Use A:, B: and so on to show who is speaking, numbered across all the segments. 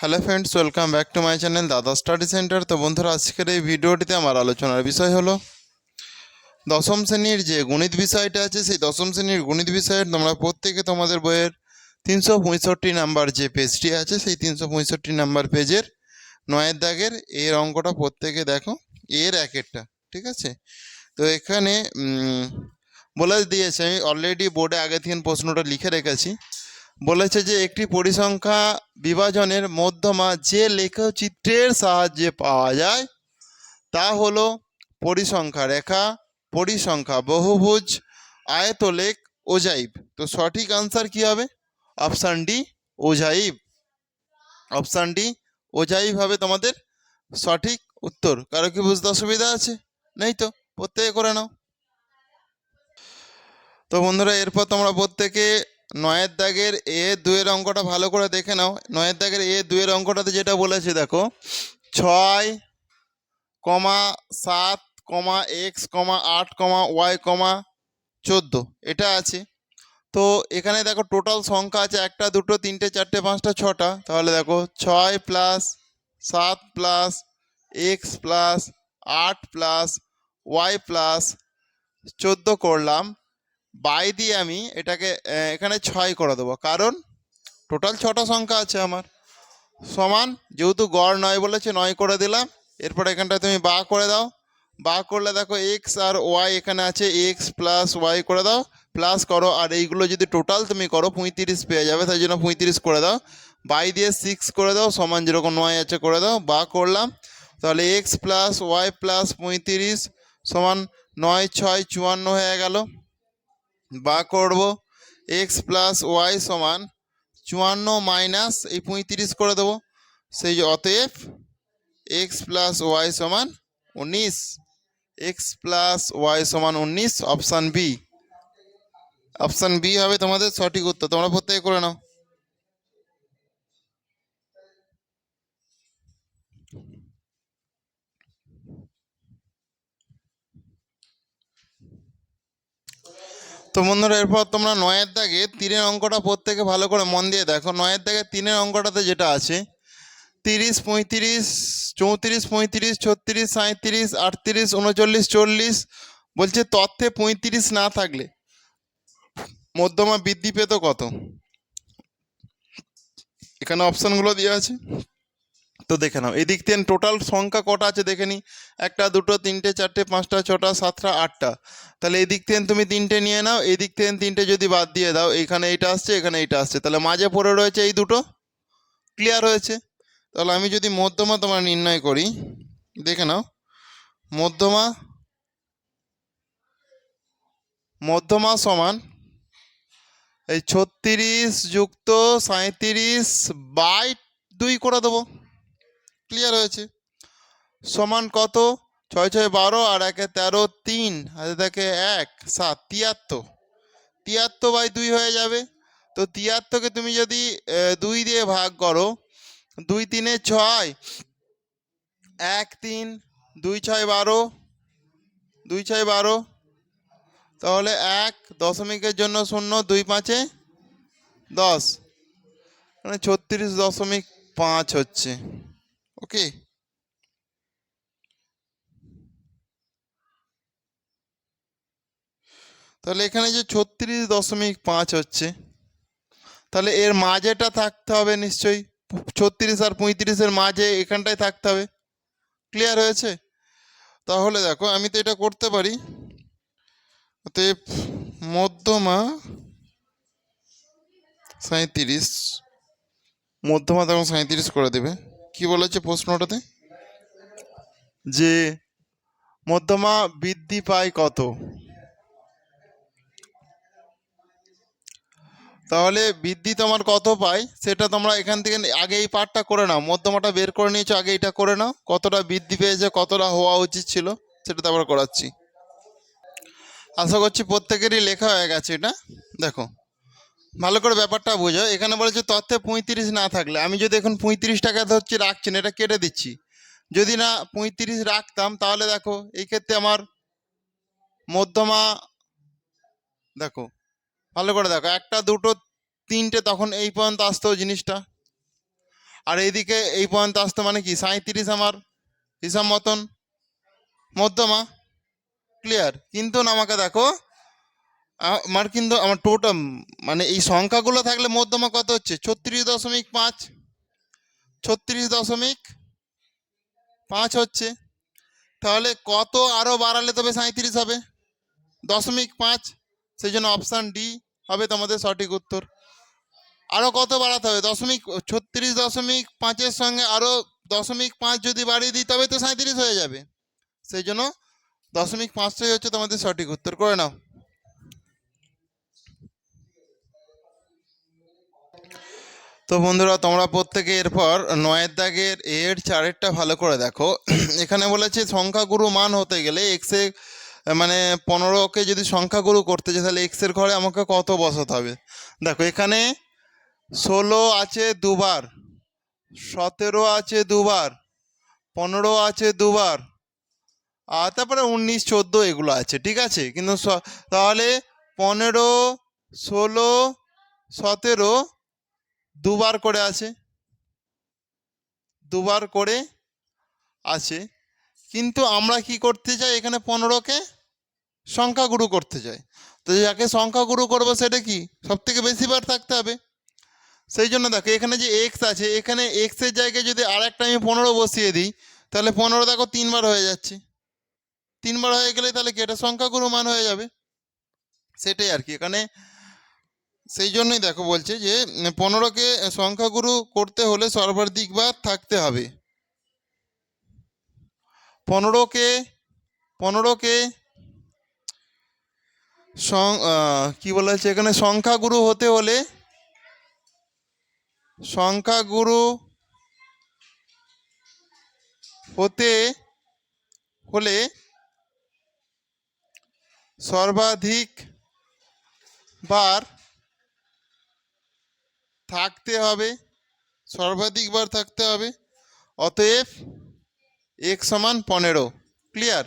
A: Hello friends welcome back to my channel দাদা study centre তো বন্ধুরা, আজকের এই ভিডিওটিতে আমার আলোচনার বিষয় হলো, দশম শ্রেণির যে গণিত বিষয়টা আছে, সেই দশম শ্রেণির গণিত বিষয়ের তোমরা প্রত্যেকে তোমাদের বইয়ের তিনশো পঁয়ষট্টি নাম্বার যে পেজটি আছে, সেই তিনশো পঁয়ষট্টি নাম্বার পেজের নয়ের দাগের এর অঙ্কটা প্রত্যেকে দেখো, এর এক একটা, ঠিক আছে? তো এখানে বলে দিয়েছে, আমি অলরেডি বোর্ডে আগে থেকে প্রশ্নটা লিখে রেখেছি। বলেছে যে একটি পরিসংখ্যা বিভাজনের মধ্যমা যে লেখচিত্রের সাহায্যে পাওয়া যায়, তা হলো পরিসংখ্যা রেখা, পরিসংখ্যা বহুভুজ, আয়তলেখ, ওজাইব। তো সঠিক আনসার কি হবে? অপশান ডি ওজাইব। অপশান ডি ওজাইব হবে তোমাদের সঠিক উত্তর। কারও কি বুঝতে অসুবিধা আছে? নেই তো? প্রত্যেকে করে নাও। তো বন্ধুরা, এরপর তোমরা প্রত্যেকে নয়ের দাগের এ দুয়ের অঙ্কটা ভালো করে দেখে নাও। নয়ের দাগের এ দুয়ের অঙ্কটাতে যেটা বলেছে, দেখো, ছয় কমা সাত কমা এক্স কমা আট কমা ওয়াই কমা চোদ্দ, এটা আছে। তো এখানে দেখো টোটাল সংখ্যা আছে একটা, দুটো, তিনটে, চারটে, পাঁচটা, ছটা। তাহলে দেখো, ছয় প্লাস সাত প্লাস এক্স প্লাস আট প্লাস ওয়াই প্লাস চোদ্দ করলাম। বাই দিয়ে আমি এটাকে এখানে ছয় করে দেবো। কারণ টোটাল ছটা সংখ্যা আছে আমার। সমান, যেহেতু গড় নয় বলেছে, নয় করে দিলাম। এরপর এখানটায় তুমি বা করে দাও। বা করলে দেখো এক্স আর ওয়াই এখানে আছে এক্স প্লাস ওয়াই করে দাও প্লাস করো। আর এইগুলো যদি টোটাল তুমি করো, পঁয়ত্রিশ পেয়ে যাবে, তাই জন্য পঁয়ত্রিশ করে দাও। বাই দিয়ে সিক্স করে দাও, সমান যেরকম নয় আছে করে দাও, বা করলাম। তাহলে এক্স প্লাস ওয়াই প্লাস পঁয়ত্রিশ সমান নয় ছয় চুয়ান্ন হয়ে গেল। বা করব এক্স প্লাস ওয়াই সমান চুয়ান্ন মাইনাস এই পঁয়ত্রিশ করে দেবো। সেই যে অতএব এক্স প্লাস ওয়াই সমান উনিশ এক্স প্লাস ওয়াই সমান উনিশ অপশান বি অপশান বি হবে তোমাদের সঠিক উত্তর, তোমরা প্রত্যেকে করে নাও। তো বন্ধুরা, এরপর তোমরা নয়ের দাগে তিনের অঙ্কটা প্রত্যেকে ভালো করে মন দিয়ে দেখো। নয়ের দাগে তিনের অঙ্কটাতে যেটা আছে, তিরিশ, পঁয়ত্রিশ, চৌত্রিশ, পঁয়ত্রিশ, ছত্রিশ সাঁত্রিশ আটত্রিশ, উনচল্লিশ, চল্লিশ, বলছে তথ্যে পঁয়ত্রিশ না থাকলে মধ্যমা বৃদ্ধি পেত কত? এখানে অপশানগুলো দেওয়া আছে। তো দেখে নাও। এদিক থেকে টোটাল সংখ্যা কটা আছে দেখে নি? একটা, দুটো, তিনটে, চারটে, পাঁচটা, ছটা, সাতটা, আটটা। তাহলে এদিক থেকে তুমি তিনটে নিয়ে নাও, এদিক থেকে তিনটে যদি বাদ দিয়ে দাও, এখানে এইটা আসছে, এখানে এইটা আসছে। তাহলে মাঝে পড়ে রয়েছে এই দুটো? ক্লিয়ার হয়েছে? তাহলে আমি যদি মধ্যমা তোমার নির্ণয় করি, দেখে নাও। মধ্যমা মধ্যমা সমান এই ছত্রিশ যুক্ত সাঁত্রিশ বাই দুই করে দেবো। ক্লিয়ার হয়েছে। সমান কত? ছয় ছয় বারো আর একে তেরো তিন। হাতে থাকে এক, সাত, তিয়াত্তর। তিয়াত্তর বাই দুই হয়ে যাবে। তো তিয়াত্তরকে তুমি যদি দুই দিয়ে ভাগ করো, দুই তিনে ছয়, এক তিন, দুই ছয় বারো, দুই ছয় বারো, তাহলে এক দশমিকের জন্য শূন্য, দুই পাঁচে দশ। মানে ছত্রিশ দশমিক পাঁচ হচ্ছে। ওকে তাহলে এখানে যে ছত্রিশ দশমিক পাঁচ হচ্ছে, তাহলে এর মাঝেটা থাকতে হবে নিশ্চয়ই, ছত্রিশ আর পঁয়ত্রিশের মাঝে এখানটায় থাকতে হবে। ক্লিয়ার হয়েছে? তাহলে দেখো, আমি তো এটা করতে পারি। মধ্যমা সাঁত্রিশ মধ্যমা তখন সাঁত্রিশ করে দেবে। কি বলেছে প্রশ্নটাতে? যে মধ্যমা বৃদ্ধি পায় কত? তাহলে বৃদ্ধি তোমার কত পায়? সেটা তোমরা এখান থেকে আগে এই পার্টটা করে নাও। মধ্যমাটা বের করে নিয়েছো, আগে এটা করে নাও। কতটা বৃদ্ধি পেয়েছে, কতটা হওয়া উচিত ছিল, সেটা তারপর করাচ্ছি। আশা করছি প্রত্যেকেরই লেখা হয়ে গেছে এটা। দেখো। ভালো করে ব্যাপারটা বোঝো। এখানে বলেছে তথ্যে পঁয়ত্রিশ না থাকলে। আমি যদি এখন পঁয়ত্রিশ টাকা ধরছি, রাখছি না, এটা কেটে দিচ্ছি। যদি না পঁয়ত্রিশ রাখতাম, তাহলে দেখো, এই ক্ষেত্রে আমার মধ্যমা, দেখো, ভালো করে দেখো, একটা, দুটো, তিনটে, তখন এই পর্যন্ত আসতো জিনিসটা। আর এইদিকে এই পর্যন্ত আসতো মানে কি? সাঁত্রিশ আমার হিসাব মতন। মধ্যমা ক্লিয়ার কিন্তু আমাকে দেখো আমার কিন্তু আমার টোটাল মানে এই সংখ্যাগুলো থাকলে মধ্যমা কত হচ্ছে? ছত্রিশ দশমিক পাঁচ। ছত্রিশ দশমিক পাঁচ হচ্ছে। তাহলে কত আরও বাড়ালে তবে সাঁত্রিশ হবে? দশমিক পাঁচ সেই জন্য অপশান ডি হবে তোমাদের সঠিক উত্তর। আরও কত বাড়াতে হবে? দশমিক, ছত্রিশ দশমিক পাঁচের সঙ্গে আরও দশমিক পাঁচ যদি বাড়িয়ে দিই, তবে তো সাঁত্রিশ হয়ে যাবে। সেই জন্য দশমিক পাঁচটাই হচ্ছে তোমাদের সঠিক উত্তর। করে নাও। তো বন্ধুরা, তোমরা প্রত্যেকে এরপর নয়ের দাগের এর চারেরটা ভালো করে দেখো। এখানে বলেছে, সংখ্যাগুরু মান হতে গেলে এক্সে মানে পনেরোকে যদি সংখ্যাগুরু করতে চাই তাহলে এক্সের ঘরে আমাকে কত বসাতে হবে? দেখো, এখানে ষোলো আছে দুবার, সতেরো আছে দুবার, পনেরো আছে দুবার, আর তারপরে উনিশ, চোদ্দ এগুলো আছে, ঠিক আছে? কিন্তু তাহলে পনেরো, ষোলো, সতেরো দুবার করে আছে। দুবার করে আছে। কিন্তু আমরা কি করতে চাই? এখানে পনেরোকে সংখ্যাগুরু করতে চাই। তো যাকে সংখ্যাগুরু করব সেটা কি? সব থেকে বেশি বার থাকতে হবে। সেই জন্য দেখো, এখানে যে এক্স আছে, এখানে এক্সের জায়গায় যদি আর একটা আমি পনেরো বসিয়ে দিই, তাহলে পনেরো দেখো তিনবার হয়ে যাচ্ছে। তিনবার হয়ে গেলে তাহলে কি? এটা সংখ্যাগুরু মান হয়ে যাবে। সেটাই আর কি। এখানে সেই জন্যই দেখো বলছে যে, পনেরোকে সংখ্যাগুরু করতে হলে সর্বাধিক বার থাকতে হবে। পনেরোকে পনেরোকে কি বলা হচ্ছে এখানে? সংখ্যাগুরু হতে হলে সংখ্যাগুরু হতে হলে সর্বাধিক বার থাকতে হবে, সর্বাধিক বার থাকতে হবে, অতএব এক্স সমান পনেরো ক্লিয়ার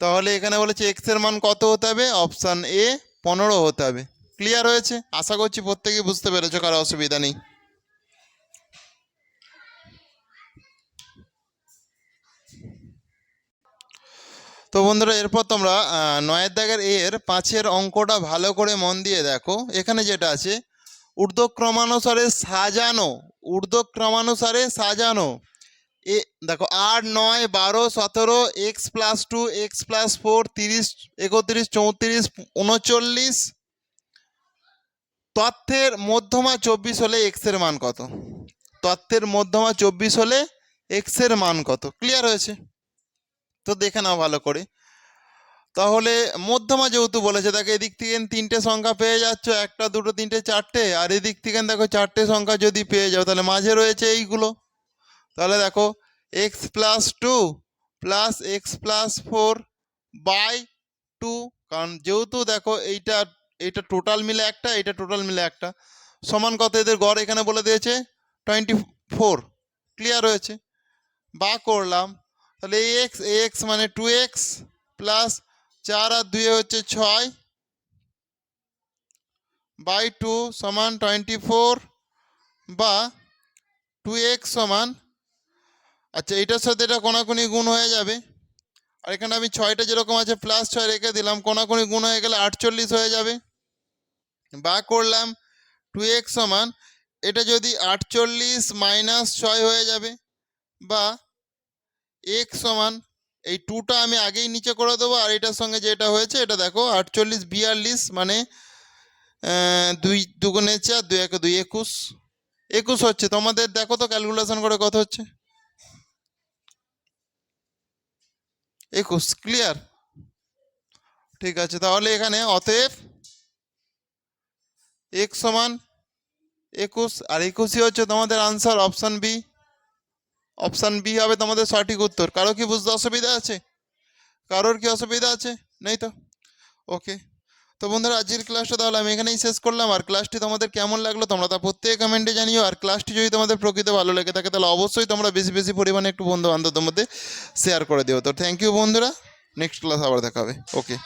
A: তাহলে এখানে বলেছে এক্সের মান কত হতে হবে? অপশান এ পনেরো হতে হবে। ক্লিয়ার হয়েছে? আশা করছি প্রত্যেকেই বুঝতে পেরেছ, কারও অসুবিধা নেই। তো বন্ধুরা, এরপর তোমরা নয়ের দাগের এর পাঁচের অঙ্কটা ভালো করে মন দিয়ে দেখো। এখানে যেটা আছে ঊর্ধ্বক্রমানুসারে সাজানো ঊর্ধ্বক্রমানুসারে সাজানো। এ, দেখো, আট, নয়, বারো, সতেরো X plus two X plus four তিরিশ, একত্রিশ, চৌত্রিশ, উনচল্লিশ। তথ্যের মধ্যমা চব্বিশ হলে এক্সের মান কত? তথ্যের মধ্যমা চব্বিশ হলে এক্সের মান কত? ক্লিয়ার হয়েছে? তো দেখে নাও ভালো করে। তাহলে মধ্যমা যেহেতু বলেছে, দেখো এদিক থেকে তিনটে সংখ্যা পেয়ে যাচ্ছ, একটা, দুটো, তিনটে, চারটে, আর এদিক থেকে দেখো চারটে সংখ্যা যদি পেয়ে যাও, তাহলে মাঝে রয়েছে এইগুলো। তাহলে দেখো X plus two plus X plus four by two কারণ যেহেতু দেখো এইটা এইটা টোটাল মিলে একটা, এইটা টোটাল মিলে একটা, সমান কত এদের গড় এখানে বলে দিয়েছে? টোয়েন্টি ফোর ক্লিয়ার হয়েছে? বা করলাম, তাহলে এক্স এক্স মানে টু এক্স প্লাস চার আর দুয়ে হচ্ছে ছয় বাই টু সমান টোয়েন্টি ফোর বা টু এক্স সমান আচ্ছা এটার সাথে এটা কোনাকুনি গুণ হয়ে যাবে। আর এখানে আমি ছয়টা যেরকম আছে প্লাস ছয় রেখে দিলাম, কোনাকুনি গুণ হয়ে গেলে আটচল্লিশ হয়ে যাবে। বা করলাম টু এক্স সমান, এটা যদি আটচল্লিশ মাইনাস ছয় হয়ে যাবে, বা এক্স সমান এই টুটা আমি আগেই নিচে করে দেবো, আর এটার সঙ্গে যেটা হয়েছে, এটা দেখো, আটচল্লিশ বিয়াল্লিশ মানে দুই দুগুণে চার, দুই এক দুই একুশ। একুশ হচ্ছে, তোমাদের দেখো তো ক্যালকুলেশন করে কত হচ্ছে? একুশ ক্লিয়ার ঠিক আছে, তাহলে এখানে অতএব এক সমান একুশ, আর একুশই হচ্ছে তোমাদের answer option B option B হবে তোমাদের সঠিক উত্তর। কারও কি বুঝতে অসুবিধা আছে? কারোর কি অসুবিধা আছে? নেই তো? ওকে তো বন্ধুরা, আজকের ক্লাসটা তাহলে আমি এখানেই শেষ করলাম। আর ক্লাসটি তোমাদের কেমন লাগল তোমরা তা প্রত্যেক কমেন্টে জানিও। আর ক্লাসটি যদি তোমাদের প্রকৃত ভালো লেগে থাকে, তাহলে অবশ্যই তোমরা বেশি বেশি পরিমাণে একটু বন্ধু বান্ধবদের মধ্যে শেয়ার করে দিও। তো থ্যাংক ইউ বন্ধুরা। নেক্সট ক্লাস আবার দেখা হবে। ওকে